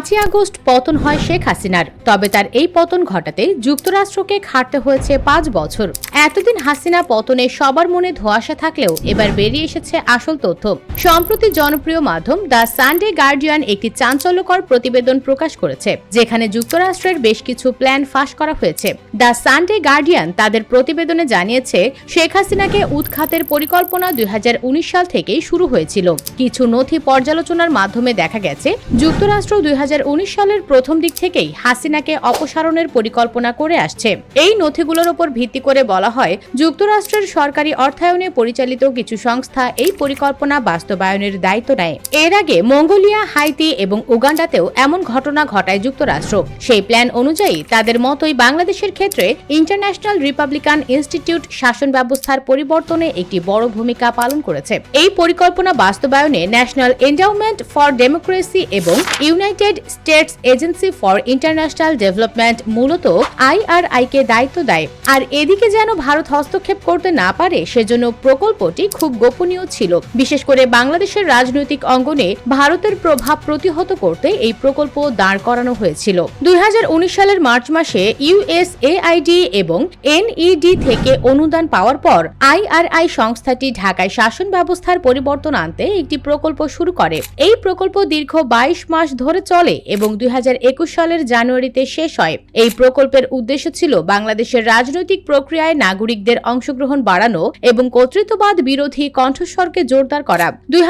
পাঁচই আগস্ট পতন হয় শেখ হাসিনার। তবে তার এই পতন ঘটাতে যুক্তরাষ্ট্রকে খাটতে হয়েছে পাঁচ বছর। এতদিন হাসিনা পতনে সবার মনে ধোঁয়াশা থাকলেও এবার বেরিয়ে এসেছে আসল তথ্য। সম্প্রতি জনপ্রিয় মাধ্যম দ্য সানডে গার্ডিয়ান একটি চাঞ্চল্যকর প্রতিবেদন প্রকাশ করেছে, যেখানে যুক্তরাষ্ট্রের বেশ কিছু প্ল্যান ফাঁস করা হয়েছে। দ্য সানডে গার্ডিয়ান তাদের প্রতিবেদনে জানিয়েছে, শেখ হাসিনাকে উৎখাতের পরিকল্পনা দুই হাজার উনিশ সাল থেকেই শুরু হয়েছিল। কিছু নথি পর্যালোচনার মাধ্যমে দেখা গেছে, যুক্তরাষ্ট্র দুই হাজার সালের প্রথম দিক থেকেই হাসিনাকে অপসারণের পরিকল্পনা করে আসছে। এই নথিগুলোর উপর ভিত্তি করে বলা হয়, যুক্তরাষ্ট্রের সরকারি অর্থায়নে পরিচালিত কিছু সংস্থা এই পরিকল্পনা বাস্তবায়নের দায়িত্ব নেয়। এর আগে মঙ্গোলিয়া, হাইতি এবং উগান্ডাতেও এমন ঘটনা ঘটায় যুক্তরাষ্ট্র। সেই প্ল্যান অনুযায়ী তাদের মতোই বাংলাদেশের ক্ষেত্রে ইন্টারন্যাশনাল রিপাবলিকান ইনস্টিটিউট শাসন ব্যবস্থার পরিবর্তনে একটি বড় ভূমিকা পালন করেছে। এই পরিকল্পনা বাস্তবায়নে ন্যাশনাল এন্ডাউমেন্ট ফর ডেমোক্রেসি এবং United States Agency for International Development মূলত আইআরআই কে দায়িত্ব দেয়। আর এদিকে যেন ভারত হস্তক্ষেপ করতে না পারে, সেজন্য প্রকল্পটি খুব গোপনীয় ছিল। বিশেষ করে বাংলাদেশের রাজনৈতিক অঙ্গনে ভারতের প্রভাব প্রতিহত করতে এই প্রকল্প দাঁড় করানো হয়েছিল। দুই হাজার উনিশ সালের মার্চ মাসে ইউএসএআইডি এবং এনইডি থেকে অনুদান পাওয়ার পর আইআরআই সংস্থাটি ঢাকায় শাসন ব্যবস্থার পরিবর্তন আনতে একটি প্রকল্প শুরু করে। এই প্রকল্প দীর্ঘ বাইশ মাস ধরে চলে এবং দুই হাজার একুশ সালের জানুয়ারিতে শেষ হয়। এই প্রকল্পের উদ্দেশ্য ছিল বাংলাদেশের রাজনৈতিক প্রক্রিয়ায় নাগরিকদের অংশগ্রহণ বাড়ানো এবং কর্তৃত্ববাদ বিরোধী কণ্ঠস্বরকে জোরদার করা। দুই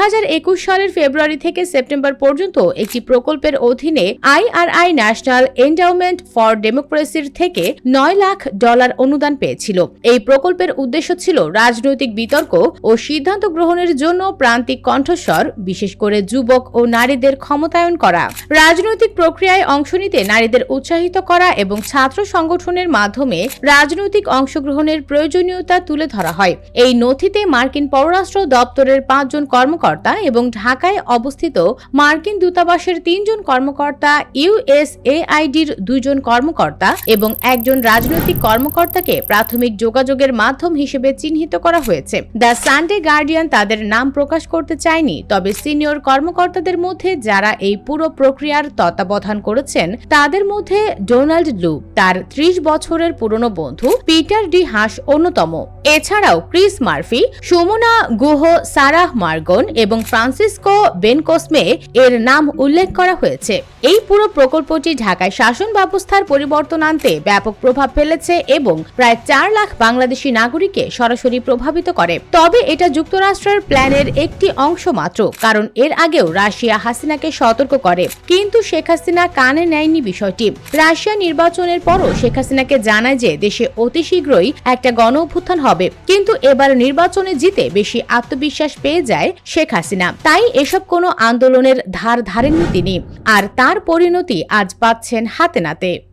সালের ফেব্রুয়ারি থেকে সেপ্টেম্বর পর্যন্ত একটি প্রকল্পের অধীনে আইআরআই ন্যাশনাল এন্ডাউমেন্ট ফর ডেমোক্রেসির থেকে নয় লাখ ডলার অনুদান পেয়েছিল। এই প্রকল্পের উদ্দেশ্য ছিল রাজনৈতিক বিতর্ক ও সিদ্ধান্ত গ্রহণের জন্য প্রান্তিক কণ্ঠস্বর, বিশেষ করে যুবক ও নারীদের ক্ষমতায়ন করা। রাজনৈতিক প্রক্রিয়ায় অংশ নিতে নারীদের উৎসাহিত করা এবং ছাত্র সংগঠনের মাধ্যমে রাজনৈতিক অংশগ্রহণের প্রয়োজনীয়তা তুলে ধরা হয়। এই নথিতে মার্কিন পররাষ্ট্র দপ্তরের পাঁচজন কর্মকর্তা এবং ঢাকায় অবস্থিত মার্কিন দূতাবাসের তিনজন কর্মকর্তা ইউএসএআইডির দুইজন কর্মকর্তা এবং একজন রাজনৈতিক কর্মকর্তাকে প্রাথমিক যোগাযোগের মাধ্যম হিসেবে চিহ্নিত করা হয়েছে। দ্য সানডে গার্ডিয়ান তাদের নাম প্রকাশ করতে চায়নি, তবে সিনিয়র কর্মকর্তাদের মধ্যে যারা এই পুরো প্রক্রিয়ার তত্ত্বাবধান করেছেন তাদের মধ্যে ডোনাল্ড লু তার ত্রিশ বছরের পুরনো বন্ধু পিটার ডি হাস অন্যতম। এছাড়াও Chris Murphy, Sumana Guha, Sarah Morgan এবং ফ্রান্সিসকো বেনকোসমে এর নাম উল্লেখ করা হয়েছে। এই পুরো প্রকল্পটি ঢাকায় শাসন ব্যবস্থার পরিবর্তন আনতে ব্যাপক প্রভাব ফেলেছে এবং প্রায় চার লাখ বাংলাদেশি নাগরিককে সরাসরি প্রভাবিত করে। তবে এটা যুক্তরাষ্ট্রের প্ল্যানের একটি অংশ মাত্র, কারণ এর আগেও রাশিয়া হাসিনাকে সতর্ক করে, কিন্তু শেখ হাসিনা কানে নেয়নি বিষয়টি। রাশিয়া নির্বাচনের পরও শেখ হাসিনাকে জানায় যে দেশে অতি শীঘ্রই একটা গণ অভ্যুত্থান হবে। কিন্তু এবার নির্বাচনে জিতে বেশি আত্মবিশ্বাস পেয়ে যায় শেখ হাসিনা। তাই এসব কোনো আন্দোলনের ধার ধারেননি তিনি। আর তার পরিণতি আজ পাচ্ছেন হাতে নাতে।